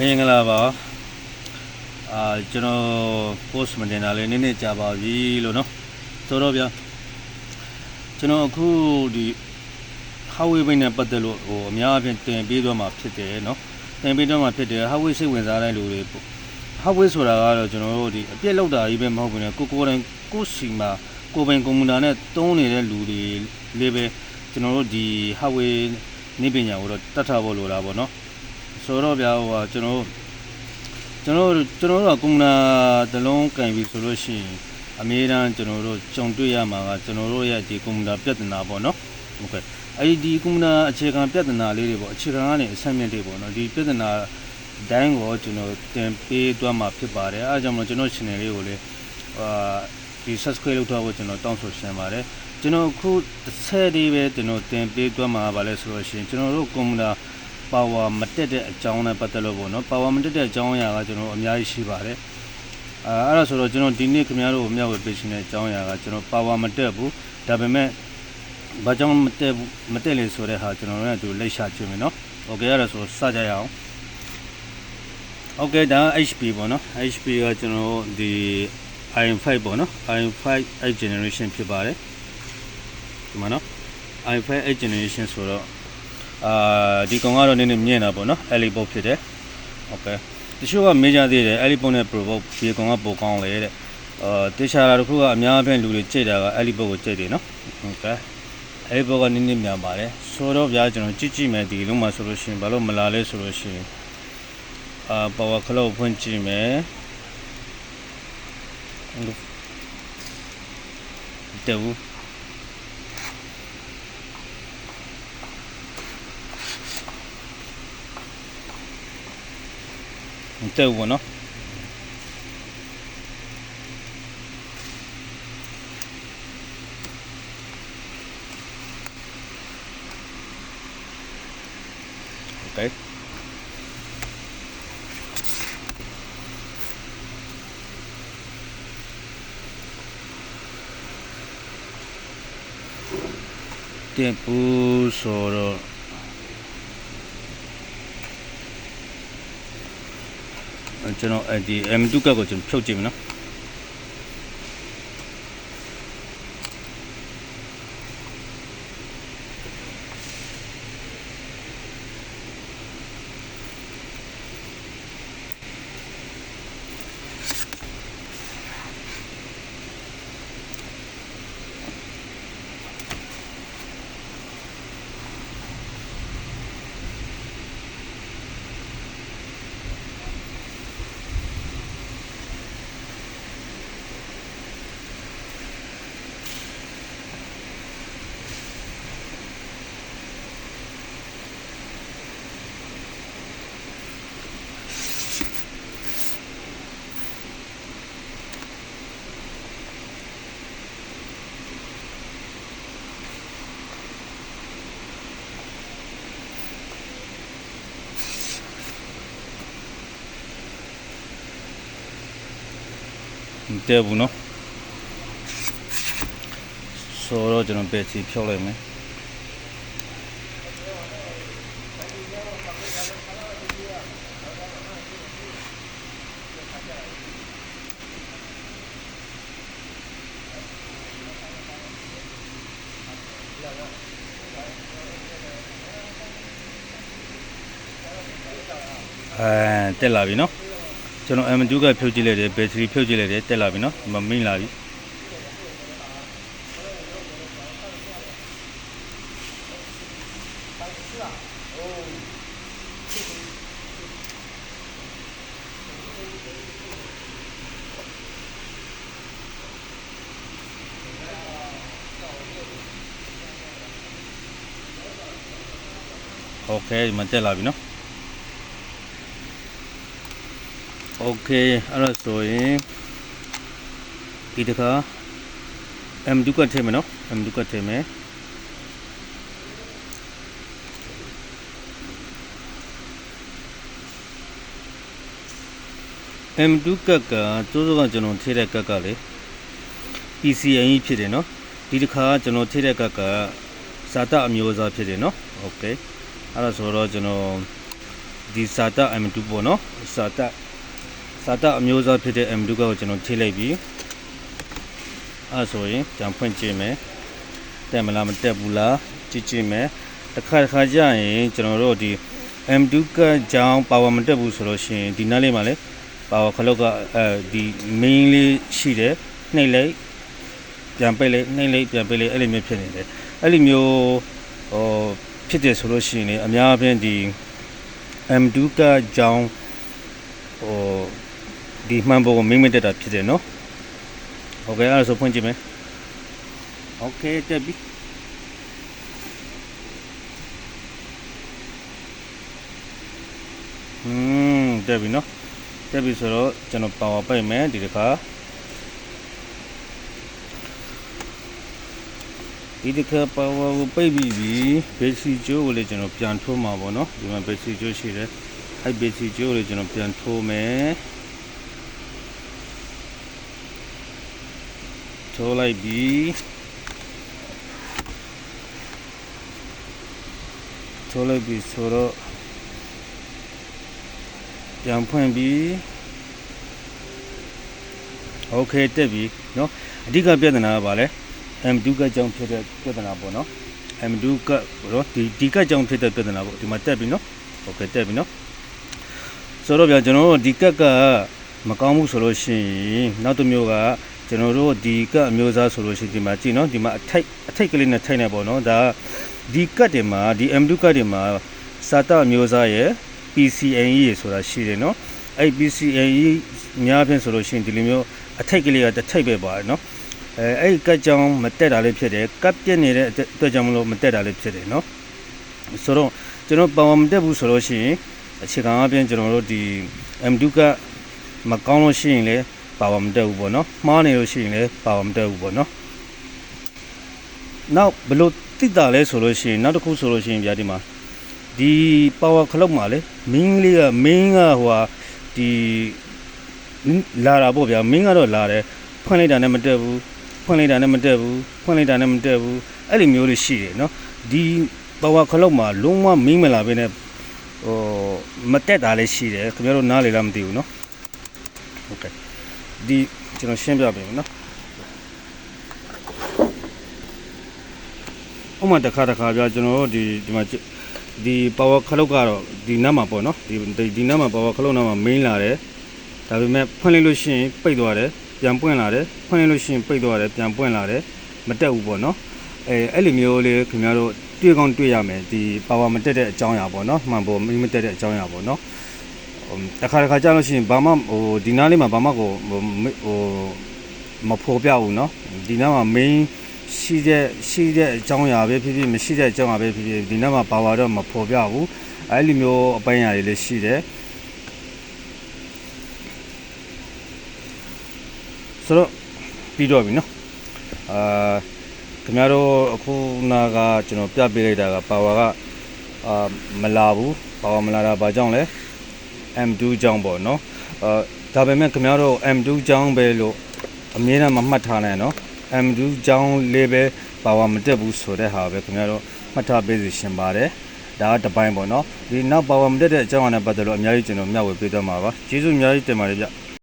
မင်္ဂလာပါအာကျွန်တော် post မတင်တာလေးနည်းနည်းကြာပါပြီလို့နော်ဆိုတော့ဗျာကျွန်တော်အခုဒီ Huawei ဘိတ်နဲ့ပတ်သက်လို့ဟိုအများအပြားတင်ပေးသွားမှာဖြစ်တယ်နော်တင်ပေးသွားမှာဖြစ်တယ် Huawei စိတ်ဝင်စားတဲ့လူတွေပေါ့ Huawei ဆိုတာကတော့ကျွန်တော်တို့ဒီအပြည့်လောက်တာကြီးပဲမဟုတ်ဘူးねကိုကိုယ်တိုင်ကိုယ်စီမှာကိုယ်ပိုင်ကွန်ပျူတာနဲ့တုံးနေတဲ့လူတွေလေးပဲကျွန်တော်တို့ဒီ Huawei နေပညာကိုတော့တတ်ထားဖို့လိုတာပေါ့နော် ဆိုတော့ဗျာဟိုဟာကျွန်တော်တို့ကျွန်တော်တို့ကျွန်တော်တို့ကကွန်ပျူတာတစ်လုံးကင်ပြီဆိုလို့ရှိရင်အမြဲတမ်းကျွန်တော်တို့ကြုံတွေ့ရမှာကကျွန်တော်တို့ရဲ့ဒီကွန်ပျူတာပြဿနာပေါ့နော်ဟုတ်ကဲ့အဲ့ဒီကွန်ပျူတာအခြေခံပြဿနာလေးတွေပေါ့အခြေခံကနေအဆင့်မြင့်တွေပေါ့နော်ဒီပြဿနာတိုင်းကိုကျွန်တော်တင်ပေးသွားမှာဖြစ်ပါတယ်အဲဒါကြောင့်မလို့ကျွန်တော် channel လေးကိုလည်းဟာဒီ subscribe လုပ်ထားဖို့ကျွန်တော်တောင်းဆိုရှင်ပါတယ်ကျွန်တော်အခုတစ်ဆက်လေးပဲကျွန်တော်တင်ပေးသွားမှာပါလဲဆိုလို့ရှိရင်ကျွန်တော်တို့ကွန်ပျူတာ ပါဝါမတက်တဲ့အကြောင်းနဲ့ပတ်သက်လို့ပေါ့နော်ပါဝါမတက်တဲ့အကြောင်းအရာကကျွန်တော်အများကြီးရှိပါတယ်အဲအဲ့ဒါဆိုတော့ကျွန်တော်ဒီနေ့ခင်ဗျားတို့ကိုမျှဝေပေးရှင်တဲ့အကြောင်းအရာကကျွန်တော်ပါဝါမတက်ဘူးဒါပေမဲ့ဘာကြောင့်မတက်ဘူးမတက်လေဆိုတဲ့ဟာကျွန်တော်တို့ကသူလက်ရှာချင်မယ်နော်โอเคအဲ့ဒါဆိုစကြရအောင်โอเคဒါ HP ပေါ့နော် HP ကကျွန်တော်တို့ဒီ i5 ပေါ့နော် i5 8 generation ဖြစ်ပါတယ်ဒီမှာနော် i5 8 generation ဆိုတော့ အာဒီကောင်ကတော့နည်းနည်းမြင့်တာပေါ့နော်အဲ့လီပုတ်ဖြစ်တယ်ဟုတ်ကဲ့တချို့ကမေးကြသေးတယ်အဲ့လီပုတ်နဲ့ pro ပုတ်ဒီကောင်ကပိုကောင်းလေတဲ့အာတေချာလာတစ်ခုကအများအပြားလူတွေကြိတ်တာကအဲ့လီပုတ်ကိုကြိတ်တယ်နော်ဟုတ်ကဲ့အဲ့ဒီပုတ်ကနည်းနည်းများပါတယ်ဆိုတော့ဗျာကျွန်တော်ကြည့်ကြည့်မယ်ဒီလုံးမှာဆိုလို့ရှိရင်ဘာလို့မလာလဲဆိုလို့ရှိရင်အာ power cloud ဖွင့်ကြည့်မယ်တဲ့ဘူး မတက်ဘူးပေါ့ ကျွန်တော်အဲဒီ M2 ကတ်ကိုကျွန်တော်ဖြုတ်ကြည့်မယ်နော် မတက်ဘူးနော်ဆိုတော့ကျွန်တော်ပဲချီဖြုတ်လိုက်မယ်အဲတက်လာပြီနော် ကျွန်တော် M2 ကဖြုတ်ကြည့်လိုက်တယ်ဘက်ထရီဖြုတ်ကြည့်လိုက်တယ်တက်လာပြီနော်မမိလာပြီโอเคဒီမှာတက်လာပြီနော် โอเ คအဲ့တော့ဆိုရင်ဒီတခါ M2 ကထည့်မယ်နော် M2 ကထည့်မယ် M2 ကတ်ကတိုးတိုးကကျွန်တော်ထည့်တဲ့ကတ်ကလေ PCN ကြီးဖြစ်တယ်နော်ဒီတစ်ခါကျွန်တော်ထည့်တဲ့ကတ်ကဇာတအမျိုးအစားဖြစ်တယ်နော်โอเคအဲ့ဒါဆိုတော့ကျွန်တော် ဒီစာတ M2 ပေါ့နော်စာတ စာတအမျိုးအစားဖြစ်တဲ့ M2 ကိုကျွန်တော်ထိလိုက်ပြီအဲဆိုရင်ကြံဖွင့်ကြည့်မယ်တက်မလားမတက်ဘူးလားကြည့်ကြည့်မယ်တစ်ခါတစ်ခါကြာရင်ကျွန်တော်တို့ဒီ M2 ကကြောင်းပါဝါမတက်ဘူးဆိုလို့ရှိရင်ဒီနားလေးမှာလေပါဝါခလုတ်ကအဲဒီ main လေးရှိတယ်နှိပ်လိုက်ပြန်ပိတ်လိုက်နှိပ်လိုက်ပြန်ပိတ်လိုက်အဲ့လိုမျိုးဖြစ်နေတယ်အဲ့လိုမျိုးဟိုဖြစ်တယ်ဆိုလို့ရှိရင်လေအများအပြားဒီ M2 ကကြောင်းဟို ဒီမှန်ပုံကိုမိမ့်မတက်တာဖြစ်တယ်နော်โอเคအဲ့ဒါဆိုဖွင့်ကြည့်မယ်โอเคတက်ပြီอืมတက်ပြီနော်တက်ပြီဆိုတော့ကျွန်တော်ပါဝါပိတ်မယ်ဒီတစ်ခါဒီတစ်ခါပါဝါကိုပိတ်ပြီးပြီဘေစီကျိုးကိုလည်းကျွန်တော်ပြန်ထိုးမှာပေါ့နော်ဒီမှာဘေစီကျိုးရှိတယ်အဲ့ဘေစီကျိုးကိုလည်းကျွန်တော်ပြန်ထိုးမယ် ထိုးလိုက်ပြီထိုးလိုက်ပြီဆိုတော့ပြန်ဖွင့်ပြီโอเคတက်ပြီเนาะအဓိကပြဿနာကဘာလဲ M2 ကကြောင့်ဖြစ်တဲ့ပြဿနာပေါ့နော် M2 ကတော့ဒီဒီကကြောင့်ဖြစ်တဲ့ပြဿနာပေါ့ဒီမှာတက်ပြီနော်โอเคတက်ပြီနော်ဆိုတော့ဗျာကျွန်တော်တို့ဒီကက်ကမကောင်းဘူးဆိုလို့ရှိရင်နောက်တစ်မျိုးက ကျွန်တော်တို့ဒီကတ်အမျိုးအစားဆိုလို့ရှိရင်ဒီမှာကြည့်နော်ဒီမှာအထိုက်အထိုက်ကလေးနဲ့ထိုက်နေပေါ့နော်ဒါဒီကတ်တွေမှာဒီ M2 ကတ်တွေမှာစာတအမျိုးအစားရယ် PCNE ရယ်ဆိုတာရှိတယ်နော်အဲ့ PCNE များဖြင့်ဆိုလို့ရှိရင်ဒီလိုမျိုးအထိုက်ကလေးကတစ်ထိုက်ပဲပါတယ်နော်အဲအဲ့ဒီကတ်ကြောင်မတက်တာလေးဖြစ်တယ်ကတ်ပြက်နေတဲ့အတွက်ကြောင့်မလို့မတက်တာလေးဖြစ်တယ်နော်ဆိုတော့ကျွန်တော်ပုံမတက်ဘူးဆိုလို့ရှိရင်အခြေခံအပြင်ကျွန်တော်တို့ဒီ M2 ကမကောင်းလို့ရှိရင်လည်း ပါဝါမတက်ဘူးပေါ့နော်မှားနေလို့ရှိရင်လည်းပါဝါမတက်ဘူးပေါ့နော်နောက်ဘလို့တိတာလဲဆိုလို့ရှိရင်နောက်တစ်ခုဆိုလို့ရှိရင်ဗျာဒီမှာဒီပါဝါခလုတ်မှာလေမင်းလေးကမင်းကဟိုဟာဒီလာတာပေါ့ဗျာမင်းကတော့လာတယ်ဖွင့်လိုက်တာနဲ့မတက်ဘူးဖွင့်လိုက်တာနဲ့မတက်ဘူးဖွင့်လိုက်တာနဲ့မတက်ဘူးအဲ့လိုမျိုးတွေရှိတယ်နော်ဒီပါဝါခလုတ်မှာလုံးဝမင်းမလာဘဲနဲ့ဟိုမတက်တာလည်းရှိတယ်ခင်ဗျားတို့နားလေလားမသိဘူးနော်ဟုတ်ကဲ့ ဒီကျွန်တော်ရှင်းပြပေးမယ်နော်ဥမာတစ်ခါတစ်ခါပြကျွန်တော်တို့ဒီဒီမှာဒီပဝါခလုတ်ကတော့ဒီနတ်မှာပေါ့နော်ဒီဒီနတ်မှာပဝါခလုတ်နတ်မှာမင်းလာတယ်ဒါပေမဲ့ဖွင့်လိုက်လို့ရှိရင်ပိတ်သွားတယ်ပြန်ပွင့်လာတယ်ဖွင့်လိုက်လို့ရှိရင်ပိတ်သွားတယ်ပြန်ပွင့်လာတယ်မတက်ဘူးပေါ့နော်အဲအဲ့လိုမျိုးလေးခင်ဗျားတို့တွေ့ကောင်းတွေ့ရမယ်ဒီပါဝါမတက်တဲ့အကြောင်းအရာပေါ့နော်မှန်ပေါ်မမတက်တဲ့အကြောင်းအရာပေါ့နော်ဟို တစ်ခါတစ်ခါကြာလို့ရှိရင်ဘာမှဟိုဒီနားလေးမှာဘာမှကိုဟိုဟိုမဖော်ပြဘူးနော်ဒီနားမှာ main ရှိတဲ့ရှိတဲ့အကြောင်းအရာပဲဖြစ်ဖြစ်မရှိတဲ့အကြောင်းအရာပဲဖြစ်ဖြစ်ဒီနားမှာပါဝါတော့မဖော်ပြဘူးအဲ့လိုမျိုးအပိုင်းအရာတွေလည်းရှိတယ်ဆိုတော့ပြီးတော့ပြီနော်အာခင်ဗျားတို့အခုနာကကျွန်တော်ပြပေးလိုက်တာကပါဝါကအာမလာဘူးပါဝါမလာတာဘာကြောင့်လဲ M2 ကြောင့်ပေါ့နော်အာဒါပေမဲ့ခင်ဗျားတို့ M2 ကြောင့်ပဲလို့အမြဲတမ်းမမှတ်ထားနိုင်နော် M2 ကြောင့်လေးပဲပါဝါမတက်ဘူးဆိုတဲ့ဟာပဲခင်ဗျားတို့မှတ်ထားပေးစီရှင်ပါတယ်ဒါကတစ်ပိုင်းပေါ့နော်ဒီနောက်ပါဝါမတက်တဲ့အကြောင်းအရာနဲ့ပတ်သက်လို့အများကြီးကျွန်တော်မျှဝေပေးသွားမှာပါကျေးဇူးအများကြီးတင်ပါတယ်ဗျ